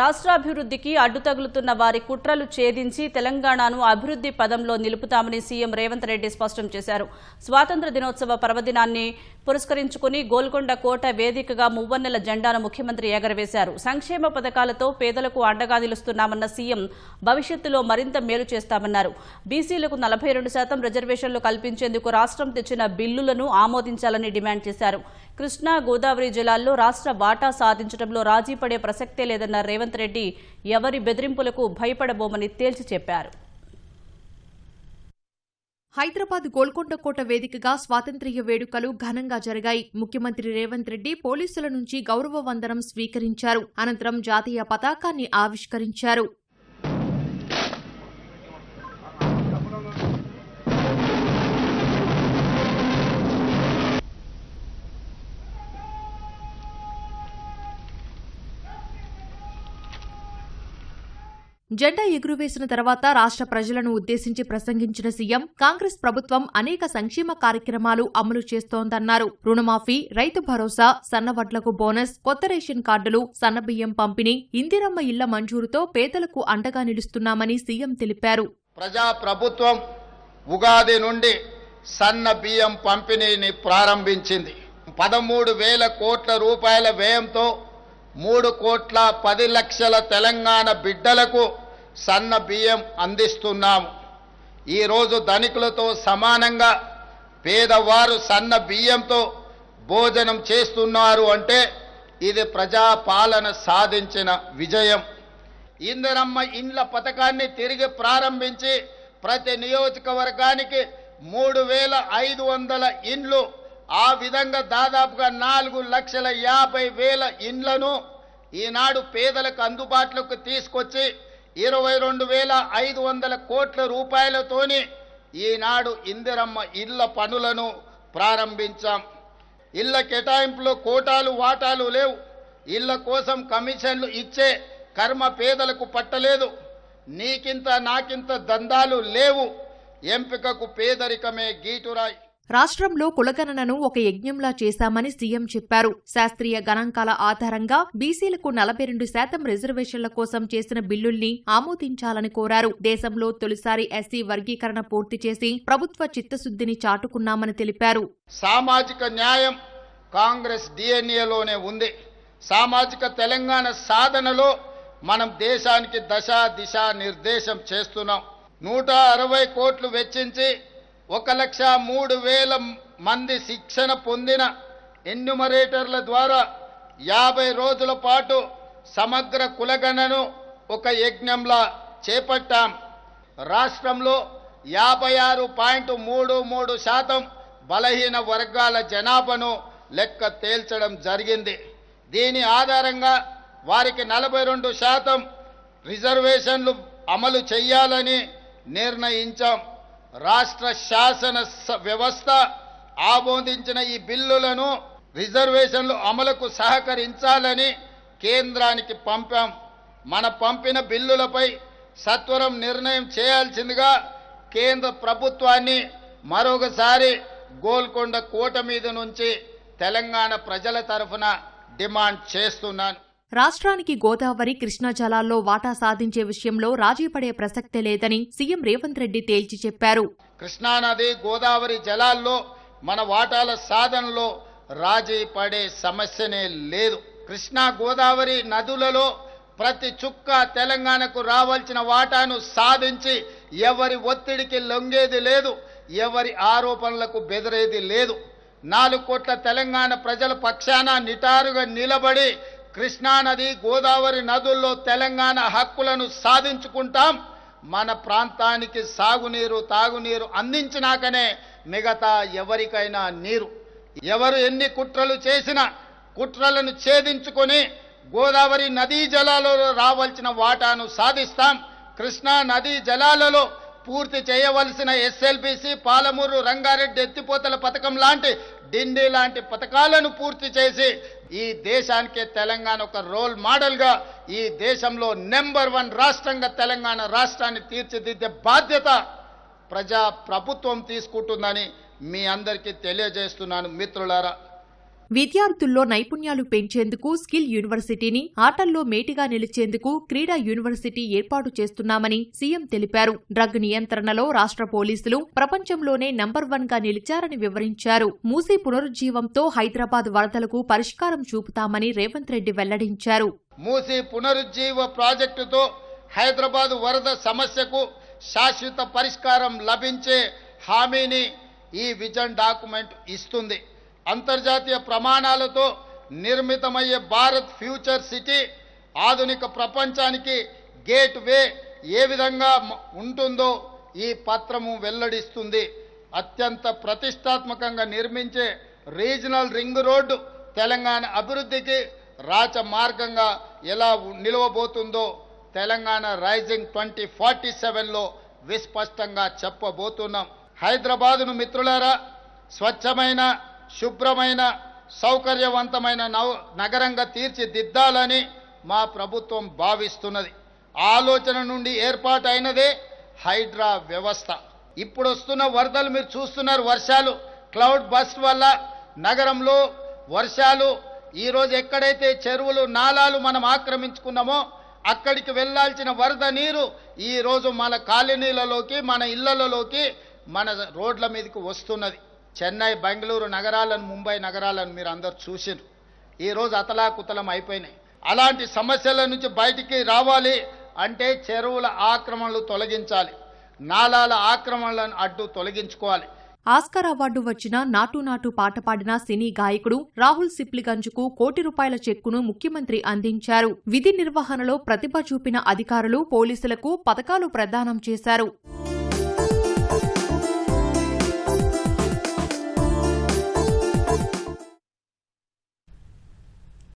రాష్ట్రాభివృద్ధికి అడ్డుతగులుతున్న వారి కుట్రలు ఛేదించి తెలంగాణను అభివృద్ధి పదంలో నిలుపుతామని సీఎం రేవంత్ రెడ్డి స్పష్టం చేశారు. స్వాతంత్ర దినోత్సవ పర్వదినాన్ని పురస్కరించుకుని గోల్కొండ కోట వేదికగా మువ్వన్నెల జెండాను ముఖ్యమంత్రి ఎగరవేశారు. సంక్షేమ పథకాలతో పేదలకు అండగా నిలుస్తున్నామన్న సీఎం భవిష్యత్తులో మరింత మేలు చేస్తామన్నారు. బీసీలకు నలభై రెండు శాతం రిజర్వేషన్లు కల్పించేందుకు రాష్ట్రం తెచ్చిన బిల్లులను ఆమోదించాలని డిమాండ్ చేశారు. కృష్ణా గోదావరి జిల్లాల్లో రాష్ట్ర వాటా సాధించడంలో రాజీ పడే ప్రసక్తే లేదన్న రేవంత్ రెడ్డి ఎవరి బెదిరింపులకు భయపడబోమని తేల్చి చెప్పారు. హైదరాబాద్ గోల్కొండ కోట వేదికగా స్వాతంత్ర్య వేడుకలు ఘనంగా జరిగాయి. ముఖ్యమంత్రి రేవంత్ రెడ్డి పోలీసుల నుంచి గౌరవ వందనం స్వీకరించారు. అనంతరం జాతీయ పతాకాన్ని ఆవిష్కరించారు. జెండా ఎగురవేసిన తర్వాత రాష్ట్ర ప్రజలను ఉద్దేశించి ప్రసంగించిన సీఎం కాంగ్రెస్ ప్రభుత్వం అనేక సంక్షేమ కార్యక్రమాలు అమలు చేస్తోందన్నారు. రుణమాఫీ రైతు భరోసా సన్నవడ్లకు బోనస్ కొత్త రేషన్ కార్డులు సన్నబియ్యం పంపిణీ ఇందిరమ్మ ఇళ్ళ మంజూరుతో పేదలకు అండగా నిలుస్తున్నామని సీఎం తెలిపారు. ప్రజా ప్రభుత్వం ఉగాది నుండి సన్న బియ్యం పంపిణీని ప్రారంభించింది. పదమూడు వేల కోట్ల రూపాయల వ్యయంతో మూడు కోట్ల పది లక్షల తెలంగాణ బిడ్డలకు సన్న బియ్యం అందిస్తున్నాము ఈరోజు ధనికులతో సమానంగా పేదవారు సన్న బియ్యంతో భోజనం చేస్తున్నారు అంటే ఇది ప్రజాపాలన సాధించిన విజయం. ఇందరమ్మ ఇండ్ల పథకాన్ని తిరిగి ప్రారంభించి ప్రతి నియోజకవర్గానికి మూడు వేల ఐదు వందల ఇండ్లు ఆ విధంగా దాదాపుగా నాలుగు లక్షల యాభై వేల ఇండ్లను ఈనాడు పేదలకు అందుబాటులోకి తీసుకొచ్చి ఇరవై రెండు వేల ఐదు వందల కోట్ల రూపాయలతోని ఈనాడు ఇందిరమ్మ ఇళ్ళ పనులను ప్రారంభించాం. ఇళ్ళ కేటాయింపులో కోటాలు వాటాలు లేవు. ఇళ్ళ కోసం కమిషన్లు ఇచ్చే కర్మ పేదలకు పట్టలేదు. నీకింత నాకింత దందాలు లేవు. ఎంపికకు పేదరికమే గీటురాయి. రాష్ట్రంలో కులగణనను ఒక యజ్ఞంలా చేశామని సీఎం చెప్పారు. శాస్త్రీయ గణాంకాల ఆధారంగా బీసీలకు నలభై రెండు శాతం రిజర్వేషన్ల కోసం చేసిన బిల్లుల్ని ఆమోదించాలని కోరారు. దేశంలో తొలిసారి ఎస్సీ వర్గీకరణ పూర్తి చేసి ప్రభుత్వ చిత్తశుద్ధిని చాటుకున్నామని తెలిపారు. సామాజిక న్యాయం కాంగ్రెస్ డిఎన్ఏలోనే ఉంది. సామాజిక తెలంగాణ సాధనలో మనం దేశానికి దశ దిశ నిర్దేశం చేస్తున్నాం. నూట అరవై కోట్లు వెచ్చించి ఒక లక్ష మూడు వేల మంది శిక్షణ పొందిన ఎన్యుమరేటర్ల ద్వారా యాభై రోజుల పాటు సమగ్ర కులగణను ఒక యజ్ఞంలా చేపట్టాం. రాష్ట్రంలో యాభై ఆరు పాయింట్ మూడు మూడు శాతం బలహీన వర్గాల జనాభాను లెక్క తేల్చడం జరిగింది. దీని ఆధారంగా వారికి నలభై రెండు శాతం రిజర్వేషన్లు అమలు చేయాలని నిర్ణయించాం. రాష్ట్ర శాసన స- వ్యవస్థ ఆమోదించిన ఈ బిల్లులను రిజర్వేషన్లు అమలుకు సహకరించాలని కేంద్రానికి పంపాం. మన పంపిన బిల్లులపై సత్వరం నిర్ణయం చేయాల్సిందిగా కేంద్ర ప్రభుత్వాన్ని మరొకసారి గోల్కొండ కోట మీద నుంచి తెలంగాణ ప్రజల తరఫున డిమాండ్ చేస్తున్నాను. రాష్ట్రానికి గోదావరి కృష్ణా జలాల్లో వాటా సాధించే విషయంలో రాజీ పడే ప్రసక్తే లేదని సీఎం రేవంత్ రెడ్డి తేల్చి చెప్పారు. కృష్ణానది గోదావరి జలాల్లో మన వాటాల సాధనలో రాజీ పడే సమస్యనే లేదు. కృష్ణా గోదావరి నదులలో ప్రతి చుక్క తెలంగాణకు రావాల్సిన వాటాను సాధించి ఎవరి ఒత్తిడికి లొంగేది లేదు ఎవరి ఆరోపణలకు బెదిరేది లేదు. నాలుగు కోట్ల తెలంగాణ ప్రజల పక్షాన నిటారుగా నిలబడి కృష్ణానది గోదావరి నదుల్లో తెలంగాణ హక్కులను సాధించుకుంటాం. మన ప్రాంతానికి సాగునీరు తాగునీరు అందించినాకనే మిగతా ఎవరికైనా నీరు. ఎవరు ఎన్ని కుట్రలు చేసినా కుట్రలను ఛేదించుకొని గోదావరి నదీ జలాలలో రావాల్సిన వాటాను సాధిస్తాం. కృష్ణా నదీ జలాలలో పూర్తి చేయవలసిన ఎస్ఎల్బిసి పాలమూరు రంగారెడ్డి ఎత్తిపోతల పథకం లాంటి డిండి లాంటి పథకాలను పూర్తి చేసి ఈ దేశానికి తెలంగాణ ఒక రోల్ మోడల్గా ఈ దేశంలో నెంబర్ వన్ రాష్ట్రంగా తెలంగాణ రాష్ట్రాన్ని తీర్చిదిద్దే బాధ్యత ప్రజా ప్రభుత్వం తీసుకుంటుందని మీ అందరికీ తెలియజేస్తున్నాను మిత్రులారా. విద్యార్థుల్లో నైపుణ్యాలు పెంచేందుకు స్కిల్ యూనివర్సిటీని ఆటల్లో మేటిగా నిలిచేందుకు క్రీడా యూనివర్సిటీ ఏర్పాటు చేస్తున్నామని సీఎం తెలిపారు. డ్రగ్ నియంత్రణలో రాష్ట్ర పోలీసులు ప్రపంచంలోనే నంబర్ వన్గా నిలిచారని వివరించారు. మూసీ పునరుజ్జీవంతో హైదరాబాద్ వరదలకు పరిష్కారం చూపుతామని రేవంత్ రెడ్డి వెల్లడించారు. మూసీ పునరుజ్జీవ ప్రాజెక్టుతో హైదరాబాద్ వరద సమస్యకు శాశ్వత పరిష్కారం లభించే హామీని ఈ విజన్ డాక్యుమెంట్ ఇస్తుంది. అంతర్జాతీయ ప్రమాణాలతో నిర్మితమయ్యే భారత్ ఫ్యూచర్ సిటీ ఆధునిక ప్రపంచానికి గేట్ వే ఏ విధంగా ఉంటుందో ఈ పత్రము వెల్లడిస్తుంది. అత్యంత ప్రతిష్టాత్మకంగా నిర్మించే రీజనల్ రింగ్ రోడ్డు తెలంగాణ అభివృద్ధికి రాచ మార్గంగా ఎలా నిలవబోతుందో తెలంగాణ రైజింగ్ ట్వంటీ ఫార్టీ సెవెన్లో విస్పష్టంగా చెప్పబోతున్నాం. హైదరాబాదును మిత్రులారా స్వచ్ఛమైన శుభ్రమైన సౌకర్యవంతమైన నగరంగా తీర్చిదిద్దాలని మా ప్రభుత్వం భావిస్తున్నది. ఆలోచన నుండి ఏర్పాటైనదే హైడ్రా వ్యవస్థ. ఇప్పుడు వస్తున్న వరదలు మీరు చూస్తున్నారు వర్షాలు. క్లౌడ్ బస్ట్ వల్ల నగరంలో వర్షాలు ఈరోజు ఎక్కడైతే చెరువులు నాలాలు మనం ఆక్రమించుకున్నామో అక్కడికి వెళ్ళాల్సిన వరద నీరు ఈరోజు మన కాలనీలలోకి మన ఇళ్ళలోకి మన రోడ్ల మీదకి వస్తున్నది. చెన్నై బెంగళూరు నగరాలను ముంబై నగరాలను మీరు అందరు చూసారు ఈరోజు అతలాకుతలం అయిపోయినాయి. అలాంటి సమస్యల నుంచి బయటికి రావాలి అంటే చెరువుల ఆక్రమణలు తొలగించాలి. నాలాల ఆక్రమణలను అడ్డు తొలగించుకోవాలి. ఆస్కార్ అవార్డు వచ్చిన నాటు నాటు పాట పాడిన సినీ గాయకుడు రాహుల్ సిప్లిగంజ్కు కోటి రూపాయల చెక్కును ముఖ్యమంత్రి అందించారు. విధి నిర్వహణలో ప్రతిభ చూపిన అధికారులు పోలీసులకు పథకాలు ప్రదానం చేశారు.